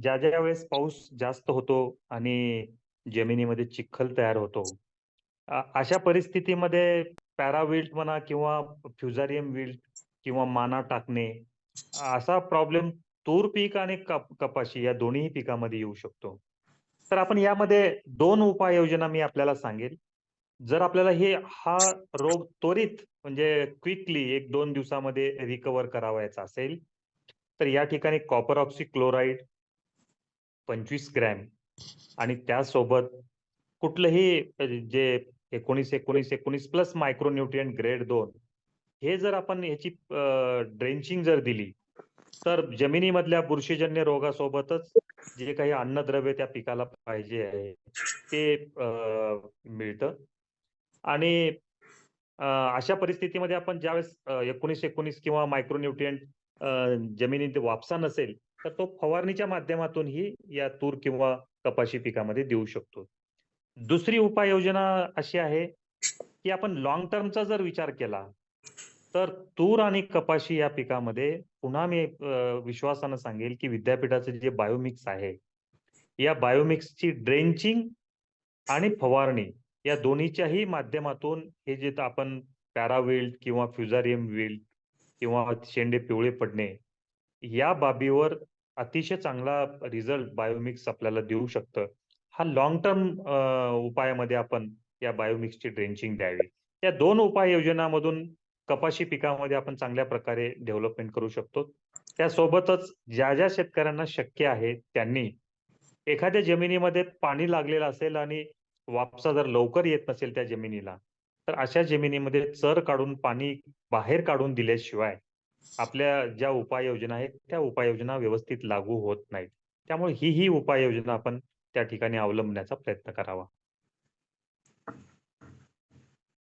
ज्या ज्या वेळेस पाऊस जास्त होतो आणि जमिनीमध्ये चिखल तयार होतो. अशा परिस्थितीमध्ये पॅराविल्ट म्हणा किंवा फ्युजारियम विल्ट किंवा माना टाकणे असा प्रॉब्लेम तूर पीक आणि कप कपाशी या दोन्ही पिकामध्ये येऊ शकतो. तर आपण यामध्ये दोन उपाययोजना मी आपल्याला सांगेल. जर आपल्याला हे हा रोग त्वरित म्हणजे क्विकली 1-2 दिवसामध्ये रिकवर करावयाचा असेल, तर या ठिकाणी कॉपर ऑक्सी क्लोराईड 25 ग्रॅम आणि त्यासोबत कुठलंही जे 19-19-19 प्लस मायक्रो ग्रेड दोन हे जर आपण याची ड्रेंचिंग जर दिली, तर जमिनीमधल्या बुरशीजन्य रोगासोबतच जे काही अन्नद्रव्य त्या पिकाला पाहिजे आहे, ते मिळतं. आणि अशा परिस्थितीमध्ये आपण ज्यावेळेस एकोणीस एकोणीस किंवा मायक्रोन्युट्रियंट जमिनीत वापसा नसेल, तर तो फवारणीच्या माध्यमातूनही या तूर किंवा कपाशी पिकामध्ये देऊ शकतो. दुसरी उपाययोजना अशी आहे, की आपण लॉंग टर्मचा जर विचार केला, तर तूर आणि कपाशी या पिकामध्ये पुन्हा मी विश्वासानं सांगेल, की विद्यापीठाचं जे बायोमिक्स आहे, या बायोमिक्सची ड्रेंचिंग आणि फवारणी या दोन्हीच्याही माध्यमातून हे जे आपण पॅरावेल्ड किंवा फ्युजारियम वेल्ड किंवा शेंडे पिवळे पडणे, या बाबीवर अतिशय चांगला रिझल्ट बायोमिक्स आपल्याला देऊ शकतं. हा लॉंग टर्म उपायामध्ये आपण या बायोमिक्सची ड्रेंचिंग द्यावी. या दोन उपाययोजनामधून कपाशी पिकामध्ये आपण चांगल्या प्रकारे डेव्हलपमेंट करू शकतो. त्यासोबतच ज्या-ज्या शेतकऱ्यांना शक्य आहे, त्यांनी एखाद्या जमिनीमध्ये पाणी लागलेलं असेल आणि वापसा जर लवकर येत नसेल त्या जमिनीला, तर अशा जमिनीमध्ये चर काढून पाणी बाहेर काढून दिल्याशिवाय आपल्या ज्या उपाययोजना आहेत, त्या उपाययोजना व्यवस्थित लागू होत नाहीत. त्यामुळे ही, ही उपाययोजना आपण त्या ठिकाणी अवलंबण्याचा प्रयत्न करावा.